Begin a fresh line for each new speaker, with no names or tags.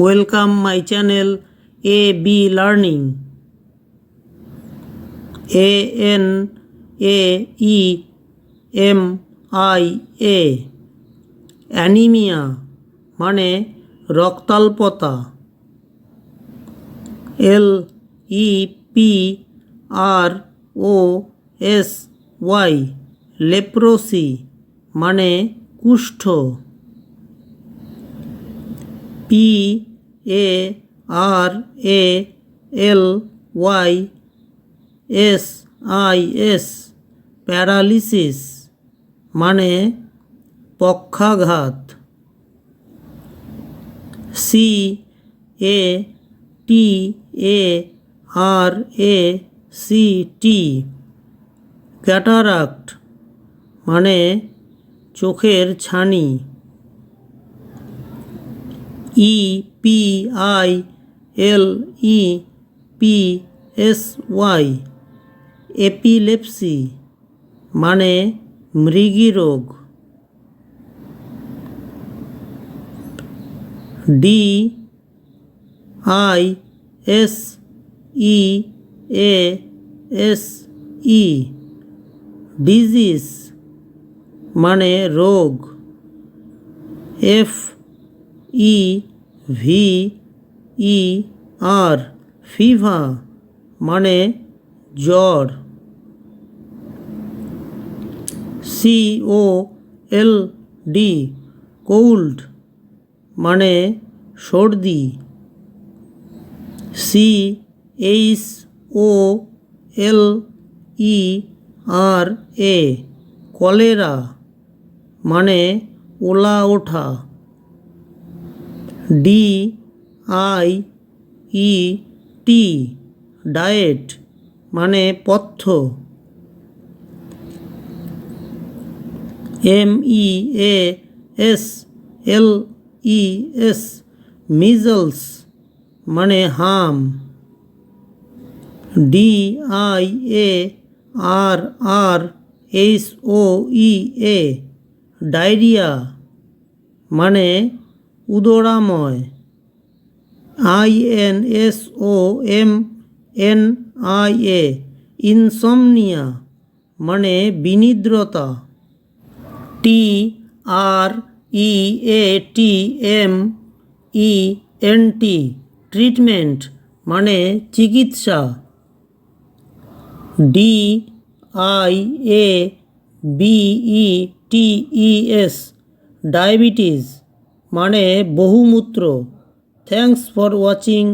Welcome my channel A B learning A N A E M I A anaemia মানে রক্তাল্পতা। L E P R O S Y leprosy মানে কুষ্ঠ। P, A, R, A, L, Y, S, I, S, paralysis মানে পক্ষাঘাত। C, A, T, A, R, A, C, T, cataract মানে চোখের ছানি। E, P, I, L, E, P, S, Y. Epilepsy মানে মৃগী রোগ। D, I, S, E, A, S, E. Disease মানে রোগ। F E, V, ই, আর, fever মানে জ্বর। C, O, L, D, cold মানে সর্দি। C, H, O, L, E, R, A, cholera মানে ওলা ওঠা। D I E T diet মানে পথ্য M E A S L E S measles মানে হাম D I A R R H O E A diarrhoea মানে উদরাময়। I N S O M N I A. Insomnia মানে বিনিদ্রতা। T R E A T M E N T. Treatment মানে চিকিৎসা। D I A B E T E S, diabetes মানে বহুমূত্র। Thanks for watching